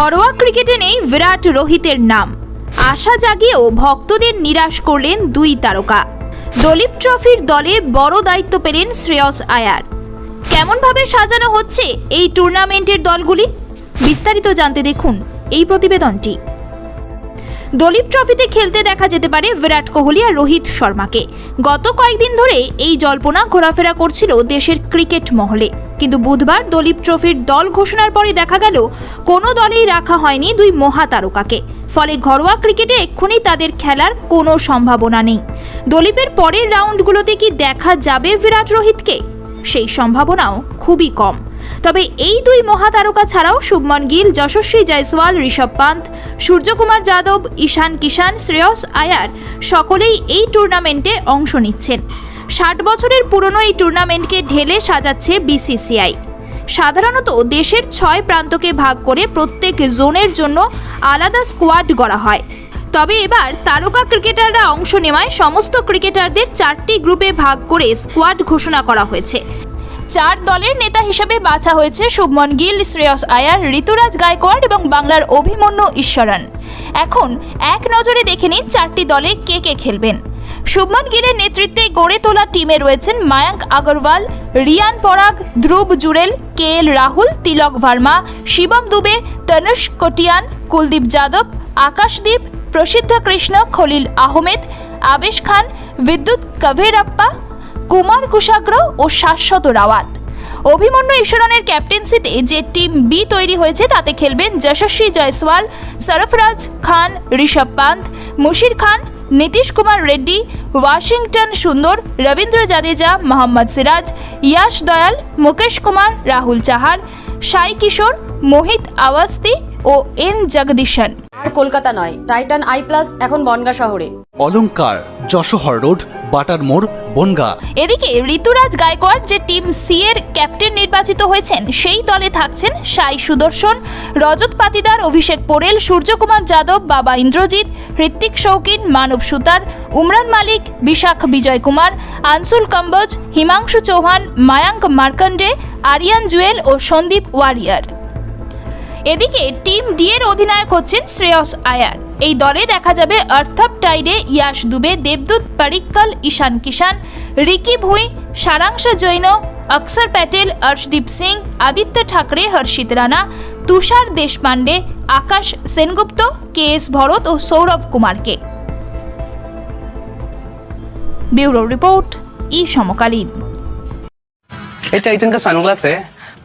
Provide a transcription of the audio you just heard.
ঘরোয়া ক্রিকেটে নেই বিরাট রোহিতের নাম। আশা জাগিয়েও ভক্তদের নিরাশ করলেন দুই তারকা। দলীপ ট্রফির দলে বড় দায়িত্ব পেলেন শ্রেয়স আয়ার। কেমনভাবে সাজানো হচ্ছে এই টুর্নামেন্টের দলগুলি? বিস্তারিত জানতে দেখুন এই প্রতিবেদনটি। দলীপ ট্রফিতে খেলতে দেখা যেতে পারে বিরাট কোহলি আর রোহিত শর্মাকে। গত কয়েকদিন ধরে এই জল্পনা ঘোরাফেরা করছিল দেশের ক্রিকেট মহলে। কিন্তু বুধবার দলীপ ট্রফির দল ঘোষণার পরে দেখা গেল, কোনো দলেই রাখা হয়নি দুই মহাতারকাকে। ফলে ঘরোয়া ক্রিকেটে এক্ষুনি তাদের খেলার কোনো সম্ভাবনা নেই। দলীপের পরের রাউন্ডগুলোতে কি দেখা যাবে বিরাট রোহিতকে? সেই সম্ভাবনাও খুবই কম। তবে এই দুই মহাতারকা ছাড়াও শুভমন গিল, যশস্বী জয়সওয়াল, ঋষভ পান্ত সূর্যকুমার যাদব, ঈশান কিষান শ্রেয়স আয়ার সকলেই এই টুর্নামেন্টে অংশ নিচ্ছেন। ষাট বছরের পুরনো এই টুর্নামেন্টকে ঢেলে সাজাচ্ছে বিসিসিআই। সাধারণত দেশের ছয় প্রান্তকে ভাগ করে প্রত্যেক জোনের জন্য আলাদা স্কোয়াড গড়া হয়। তবে এবার তারকা ক্রিকেটাররা অংশ নেওয়ায় সমস্ত ক্রিকেটারদের চারটি গ্রুপে ভাগ করে স্কোয়াড ঘোষণা করা হয়েছে। চার দলের নেতা হিসেবে বাছা হয়েছে শুভমন গিল, শ্রেয়স আয়ার, ঋতুরাজ গায়কোয়াড় এবং বাংলার অভিমন্যু ঈশ্বরন এখন এক নজরে দেখে নিন চারটি দলে কে কে খেলবেন। শুভমন গিলের নেতৃত্বে গড়ে তোলা টিমে রয়েছেন মায়াঙ্ক আগরওয়াল, রিয়ান পরাগ, ধ্রুব জুরেল কে এল রাহুল, তিলক ভার্মা, শিবম দুবে, তনুষ কটিয়ান, কুলদীপ যাদব, আকাশদীপ, প্রসিদ্ধ কৃষ্ণ খলিল আহমেদ, আবেশ খান, বিদ্যুৎ কভেরাপ্পা, কুমার কুশাগ্র ও শাশ্বত রাওয়াত। অভিমন্যু ঈশ্বরনের ক্যাপ্টেন্সিতে যে টিম বি তৈরি হয়েছে, তাতে খেলবেন যশস্বী জয়সওয়াল, সরফরাজ খান, ঋষভ পান্ত মুশির খান নীতিশ কুমার রেড্ডি, ওয়াশিংটন সুন্দর, রবীন্দ্র জাদেজা, মোহাম্মদ সিরাজ, ইয়াশ দয়াল, মুকেশ কুমার, রাহুল চাহার সাই কিশোর, মোহিত আওয়াস্তি ও এন জগদীশন। আর কলকাতা নয় টাইটান আই প্লাস এখন বনগা শহরে। অলংকার যশোহর রোড বাটার মোড় বনগা। এদিকে ঋতুরাজ গায়কোয়াড় যে টিম সি এর ক্যাপ্টেন নির্বাচিত হয়েছেন সেই দলে থাকছেন সাই সুদর্শন রজত পাতিদার অভিষেক পোরেল সূর্যকুমার যাদব বাবা ইন্দ্রজিৎ হৃত্বিক শৌকিন মানব সুতার উমরান মালিক বিশাখ বিজয় কুমার আনসুল কম্বজ হিমাংশু চৌহান মায়াঙ্ক মার্কন্ডে আরিয়ান জুয়েল ও সন্দীপ ওয়ারিয়ার। এদিকে টিম ডি এর অধিনায়ক হচ্ছেন শ্রেয়স আয়ার এই দলে দেখা যাবে অর্থব টাইডে ইয়াশ দুবে দেবদূত পারিক্কাল ঈশান কিষান রিকি ভুঁই সারাংশ জৈন অক্ষর প্যাটেল অর্শদীপ সিং আদিত্য ঠাকরে হর্ষিত রানা তুষার দেশপান্ডে আকাশ সেনগুপ্ত কে এস ভরত ও সৌরভ কুমারকে ব্যুরো রিপোর্ট ই সমকালীন ये टाइटन का सनग्लास है